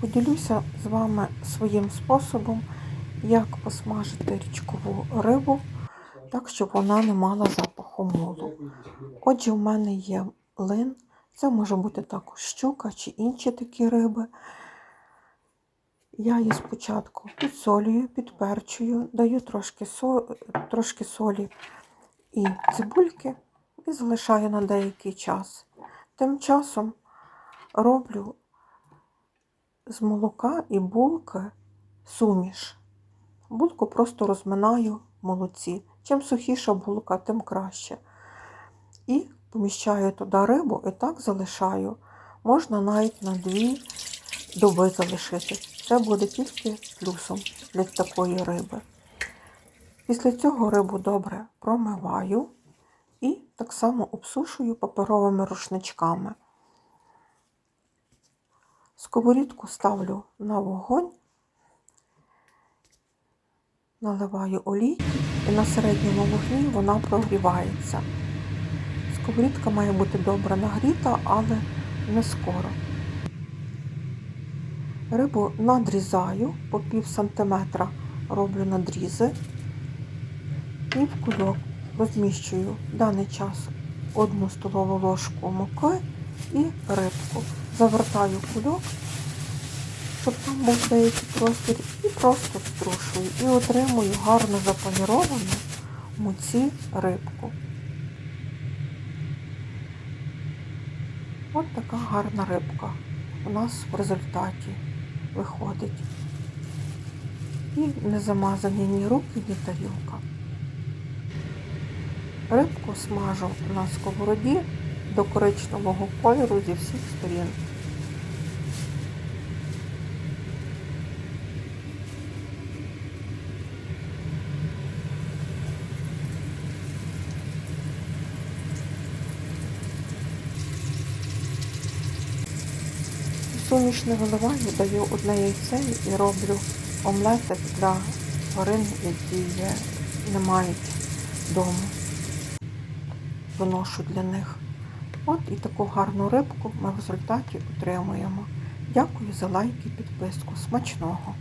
Поділюся з вами своїм способом, як посмажити річкову рибу, так, щоб вона не мала запаху молу. Отже, в мене є лин, це може бути також щука чи інші такі риби. Я її спочатку підсолюю, підперчую, даю трошки, со... трошки солі і цибульки і залишаю на деякий час. Тим часом роблю з молока і булки суміш. Булку просто розминаю в молоці. Чим сухіша булка, тим краще. І поміщаю туди рибу і так залишаю. Можна навіть на дві доби залишити. Це буде тільки плюсом для такої риби. Після цього рибу добре промиваю і так само обсушую паперовими рушничками. Сковорідку ставлю на вогонь, наливаю олій і на середньому вогні вона прогрівається. Сковорідка має бути добре нагріта, але не скоро. Рибу надрізаю по пів сантиметра роблю надрізи і в кульок розміщую в даний час одну столову ложку муки і рибку. Завертаю кульок, щоб там був деякий простір, і просто струшую. І отримую гарно запаніровану муці рибку. От така гарна рибка у нас в результаті виходить. І не замазані ні руки, ні тарілка. Рибку смажу на сковороді до коричневого кольору зі всіх сторін. Суміш не виливаю, даю одне яйце і роблю омлетик для тварин, які не мають дому. Виношу для них. От і таку гарну рибку ми в результаті отримуємо. Дякую за лайк і підписку. Смачного!